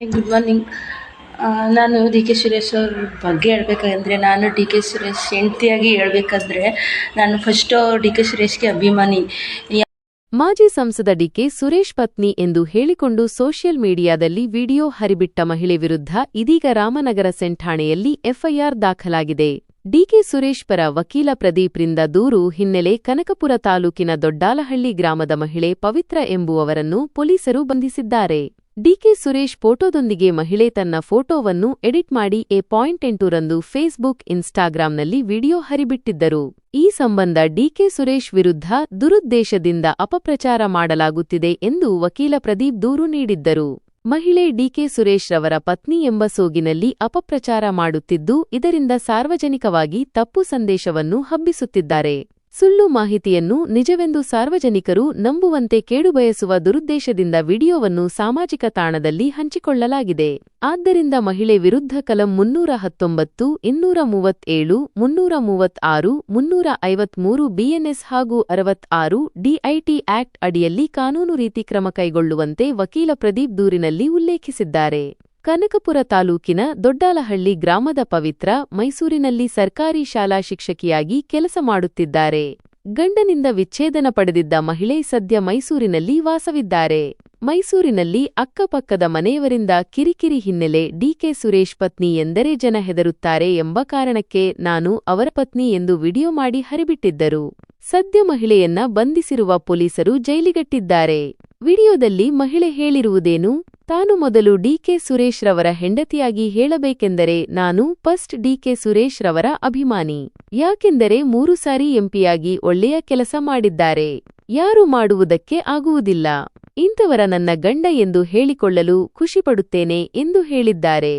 Good morning ನಾನು D K Suresh ಅವ್ರ ಬಗ್ಗೆ ಹೇಳಬೇಕಂದ್ರೆ, ನಾನು ಡಿ ಕೆ ಸುರೇಶ್ ಹೆಂಡತಿಯಾಗಿ ಹೇಳಬೇಕಂದ್ರೆ, ನಾನು ಫಸ್ಟ್ ಡಿ ಕೆ ಸುರೇಶ್ಗೆ ಅಭಿಮಾನಿ. ಮಾಜಿ ಸಂಸದ ಡಿಕೆ ಸುರೇಶ್ ಪತ್ನಿ ಎಂದು ಹೇಳಿಕೊಂಡು ಸೋಷಿಯಲ್ ಮೀಡಿಯಾದಲ್ಲಿ ವಿಡಿಯೋ ಹರಿಬಿಟ್ಟ ಮಹಿಳೆ ವಿರುದ್ಧ ಇದೀಗ ರಾಮನಗರ ಸೆಂಠಾಣೆಯಲ್ಲಿ ಎಫ್ಐಆರ್ ದಾಖಲಾಗಿದೆ. ಡಿಕೆ ಸುರೇಶ್ ಪರ ವಕೀಲ ಪ್ರದೀಪ್ರಿಂದ ದೂರು ಹಿನ್ನೆಲೆ ಕನಕಪುರ ತಾಲೂಕಿನ ದೊಡ್ಡಾಲಹಳ್ಳಿ ಗ್ರಾಮದ ಮಹಿಳೆ ಪವಿತ್ರ ಎಂಬುವವರನ್ನು ಪೊಲೀಸರು ಬಂಧಿಸಿದ್ದಾರೆ. ಡಿಕೆ ಸುರೇಶ್ ಫೋಟೋದೊಂದಿಗೆ ಮಹಿಳೆ ತನ್ನ ಫೋಟೋವನ್ನು ಎಡಿಟ್ ಮಾಡಿ ಎ ಪಾಯಿಂಟ್ ಎಂಟುರಂದು ಫೇಸ್ಬುಕ್, ಇನ್ಸ್ಟಾಗ್ರಾಂನಲ್ಲಿ ವಿಡಿಯೋ ಹರಿಬಿಟ್ಟಿದ್ದರು. ಈ ಸಂಬಂಧ ಡಿಕೆ ಸುರೇಶ್ ವಿರುದ್ಧ ದುರುದ್ದೇಶದಿಂದ ಅಪಪ್ರಚಾರ ಮಾಡಲಾಗುತ್ತಿದೆ ಎಂದು ವಕೀಲ ಪ್ರದೀಪ್ ದೂರು ನೀಡಿದ್ದರು. ಮಹಿಳೆ ಡಿಕೆ ಸುರೇಶ್ ರವರ ಪತ್ನಿ ಎಂಬ ಸೋಗಿನಲ್ಲಿ ಅಪಪ್ರಚಾರ ಮಾಡುತ್ತಿದ್ದು, ಇದರಿಂದ ಸಾರ್ವಜನಿಕವಾಗಿ ತಪ್ಪು ಸಂದೇಶವನ್ನು ಹಬ್ಬಿಸುತ್ತಿದ್ದಾರೆ. ಸುಳ್ಳು ಮಾಹಿತಿಯನ್ನು ನಿಜವೆಂದು ಸಾರ್ವಜನಿಕರು ನಂಬುವಂತೆ ಕೇಡುಬಯಸುವ ದುರುದ್ದೇಶದಿಂದ ವಿಡಿಯೋವನ್ನು ಸಾಮಾಜಿಕ ತಾಣದಲ್ಲಿ ಹಂಚಿಕೊಳ್ಳಲಾಗಿದೆ. ಆದ್ದರಿಂದ ಮಹಿಳೆ ವಿರುದ್ಧ ಕಲಂ ಮುನ್ನೂರ ಹತ್ತೊಂಬತ್ತು, ಇನ್ನೂರ ಮೂವತ್ತೇಳು, ಮುನ್ನೂರ ಮೂವತ್ತಾರು, ಮುನ್ನೂರ ಐವತ್ಮೂರು ಬಿಎನ್ಎಸ್ ಹಾಗೂ ಅರವತ್ತಾರು ಡಿಐಟಿ ಆಕ್ಟ್ ಅಡಿಯಲ್ಲಿ ಕಾನೂನು ರೀತಿ ಕ್ರಮ ಕೈಗೊಳ್ಳುವಂತೆ ವಕೀಲ ಪ್ರದೀಪ್ ದೂರಿನಲ್ಲಿ ಉಲ್ಲೇಖಿಸಿದ್ದಾರೆ. ಕನಕಪುರ ತಾಲೂಕಿನ ದೊಡ್ಡಾಲಹಳ್ಳಿ ಗ್ರಾಮದ ಪವಿತ್ರ ಮೈಸೂರಿನಲ್ಲಿ ಸರ್ಕಾರಿ ಶಾಲಾ ಶಿಕ್ಷಕಿಯಾಗಿ ಕೆಲಸ ಮಾಡುತ್ತಿದ್ದಾರೆ. ಗಂಡನಿಂದ ವಿಚ್ಛೇದನ ಪಡೆದಿದ್ದ ಮಹಿಳೆ ಸದ್ಯ ಮೈಸೂರಿನಲ್ಲಿ ವಾಸವಿದ್ದಾರೆ. ಮೈಸೂರಿನಲ್ಲಿ ಅಕ್ಕಪಕ್ಕದ ಮನೆಯವರಿಂದ ಕಿರಿಕಿರಿ ಹಿನ್ನೆಲೆ ಡಿಕೆ ಸುರೇಶ್ ಪತ್ನಿ ಎಂದರೆ ಜನ ಹೆದರುತ್ತಾರೆ ಎಂಬ ಕಾರಣಕ್ಕೆ ನಾನು ಅವರ ಪತ್ನಿ ಎಂದು ವಿಡಿಯೋ ಮಾಡಿ ಹರಿಬಿಟ್ಟಿದ್ದರು. ಸದ್ಯ ಮಹಿಳೆಯನ್ನ ಬಂಧಿಸಿರುವ ಪೊಲೀಸರು ಜೈಲಿಗಟ್ಟಿದ್ದಾರೆ. ವಿಡಿಯೋದಲ್ಲಿ ಮಹಿಳೆ ಹೇಳಿರುವುದೇನು? ತಾನು ಮೊದಲು ಡಿಕೆ ಸುರೇಶ್ ರವರ ಹೆಂಡತಿಯಾಗಿ ಹೇಳಬೇಕೆಂದರೆ ನಾನು ಫಸ್ಟ್ ಡಿಕೆ ಸುರೇಶ್ ರವರ ಅಭಿಮಾನಿ. ಯಾಕೆಂದರೆ ಮೂರು ಸಾರಿ ಎಂಪಿಯಾಗಿ ಒಳ್ಳೆಯ ಕೆಲಸ ಮಾಡಿದ್ದಾರೆ. ಯಾರು ಮಾಡುವುದಕ್ಕೆ ಆಗುವುದಿಲ್ಲ. ಇಂಥವರ ನನ್ನ ಗಂಡ ಎಂದು ಹೇಳಿಕೊಳ್ಳಲು ಖುಷಿಪಡುತ್ತೇನೆ ಎಂದು ಹೇಳಿದ್ದಾರೆ.